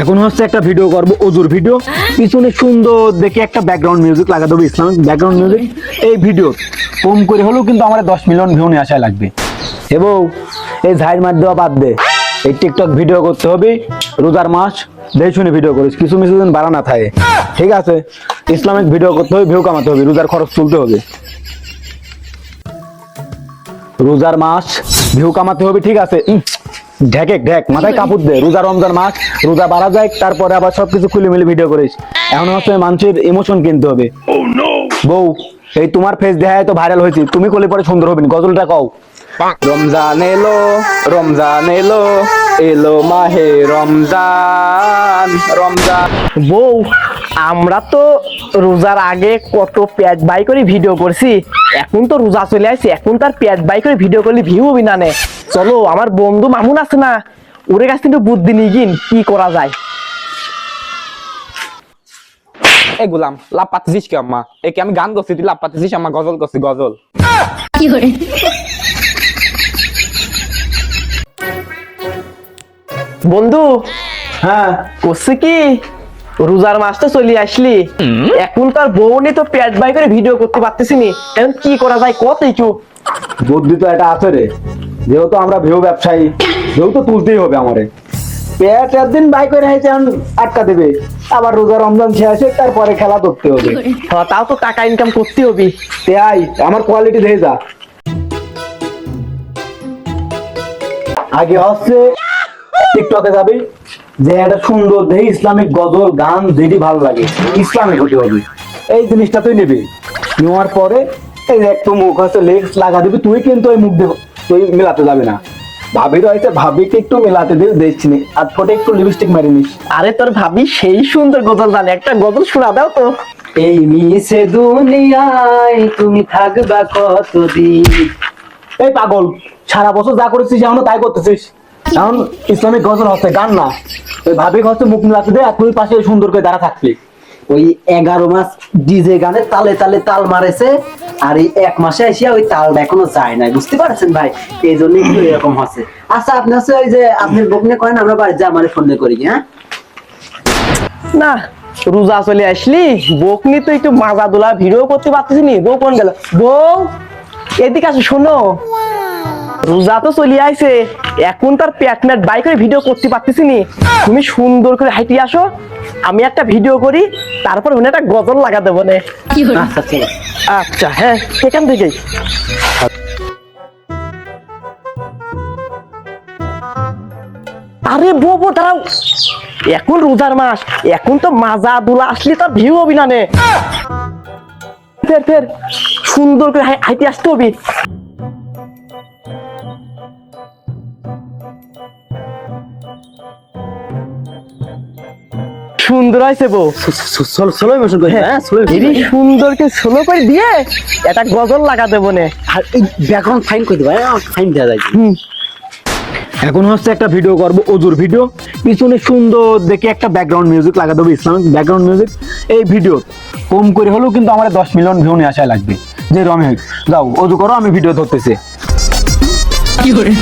এখন হচ্ছে একটা ভিডিও করব, অজুর ভিডিও পিছনে সুন্দর দেখে একটা ব্যাকগ্রাউন্ড মিউজিক লাগা দেবো ইসলামিক ব্যাকগ্রাউন্ড মিউজিক এই ভিডিও কম করে হলেও কিন্তু আমার দশ মিলিয়ন ভিউ নিয়ে আসায় লাগবে। এবং এই ঝাইর মার দেওয়া বাদ দে। এই টিকটক ভিডিও করতে হবে, রোজার মাস। দেখে শুনে ভিডিও করিস, কিছু মিছু দিন বাড়া না থাকে। ঠিক আছে? ইসলামিক ভিডিও করতে হবে ভিউ কামাতে হবে, রোজার খরচ তুলতে হবে। রোজার মাস ভিউ কামাতে হবে, ঠিক আছে? ঢেকে ঢেক। মাথায় কাপড় দে রোজা রমজান মাস রোজা বাড়া যায় তারপরে আবার সবকিছু খুলে মিলে ভিডিও করিস। এখন হচ্ছে মানুষের ইমোশন কিনতে হবে। বউ এই তোমার ফেস দেখায় তো ভাইরাল হয়েছে। তুমি করলে পরে সুন্দর হবে না। গজলটা কও। রমজান এলো রমজান এলো এলো মাহে রমজান রমজান। বউ আমরা তো রোজার আগে কত পেট বাই করে ভিডিও করছি? এখন তো রোজা চলে আসছে এখন তার পেট বাই করে ভিডিও করলে ভিউ হবি না নে। চলো আমার বন্ধু মামুন আছে না? ওর কাছ থেকে বুদ্ধি নিয়ে গিন কি করা যায়? এই গোলাম লাভ পাচ্ছিস কি আম্মা? একে আমি গান করছি তুই লাভ পাচ্ছিস আম্মা? গজল করছি গজল，বন্ধু হ্যাঁ। করছে কি? রোজার মাস তো চলে আসলি। এখন তার বউ নিয়ে তো পেট বাই করে ভিডিও করতে পারতেছি নি। এখন কি করা যায় কত একটু বুদ্ধি তো এটা আছে রে। যেহেতু আমরা ভিউ ব্যবসায়ী ভিউ তো তুলতেই হবে আমারে। পেট একদিন বাই করে হাইছে এখন আটকা দেবে। আবার রোজা রমজান শেষে তারপরে খেলা করতে হবে। হ্যাঁ, তাও তো টাকা ইনকাম করতে হবে। তাই আমার কোয়ালিটি দেখে যা। আগে হচ্ছে টিকটকে যাবি। যে একটা সুন্দর দেখে ইসলামিক গজল গান যেটি ভালো লাগে ইসলামিক হতে হবে। এই জিনিসটা তুই নিবি। নেওয়ার পরে এই একটু মুখ হচ্ছে লেগস লাগা দিবি তুই কিন্তু ওই মুখ দিয়ে তুই মেলাতে যাবে না। ভাবি রয়েছে ভাবিকে একটু মেলাতে দিবি দেখছি। আর ঠোঁটে একটু লিপস্টিক মারি নিস। আরে তোর ভাবি সেই সুন্দর গজল জানে। একটা গজল শোনা দাও তো। এই মিশে দুনিয়ায় তুমি থাকবা কতদিন? এই পাগল সারা বছর যা করেছিস এখনও তাই করতেছিস। এখন ইসলামিক গজল হচ্ছে গান না। ওই ভাবি হচ্ছে মুখ মিলাতে দে, আর তুই পাশে সুন্দর করে দাঁড়া থাকবি। ওই এগারো মাস ডিজে গানে তালে তালে তাল মারেছে, আর এই এক মাসে এসে ওই তালটা এখনও যায় নাই। বুঝতে পারছেন ভাই? এই জন্য একটু এরকম হচ্ছে। আচ্ছা আপনি হচ্ছে ওই যে আপনি বকনে করেন, আমরা বাড়ি যা আমার ফোন করি হ্যাঁ? না, রোজা চলে আসলি বকনি তো একটু মাজা দোলা ভিডিও করতে পারতেছি বউ কোন গেল? বউ, এদিকে আসো, শোনো। রোজা তো চলে আইছে। এখন তার পেট ম্যাট বাই করে ভিডিও করতে পারতেছি নি তুমি সুন্দর করে হাইটি আসো আমি একটা ভিডিও করি তারপর ওখানে একটা গজল লাগা দেবো নে，আচ্ছা আচ্ছা হ্যাঁ সেখান থেকেই। আরে বউ দাঁড়াও। এখন রোজার মাস এখন তো মাজা দুলা আসলে তার ভিউ হবি না নে। ফের ফের সুন্দর করে হাই- হাইটে আসতে হবে। সুন্দর হয়েছে বউ। মোশন করি হ্যাঁ ষোলো এরই সুন্দরকে ষোলো করে দিয়ে একটা গজল লাগা দেবো নে আর এই ব্যাকগ্রাউন্ড ফাইন করে দেবো ফাইন দেওয়া যায়। এখন হচ্ছে একটা ভিডিও করব অজুর ভিডিও পিছনে সুন্দর দেখে একটা ব্যাকগ্রাউন্ড মিউজিক লাগা দেবো ইসলামিক ব্যাকগ্রাউন্ড মিউজিক এই ভিডিও কম করে হলেও কিন্তু আমার দশ মিলিয়ন ভিউ নিয়ে আসায় লাগবে। যে রমি যাও অজু করো আমি ভিডিও ধরতেছি। 有人，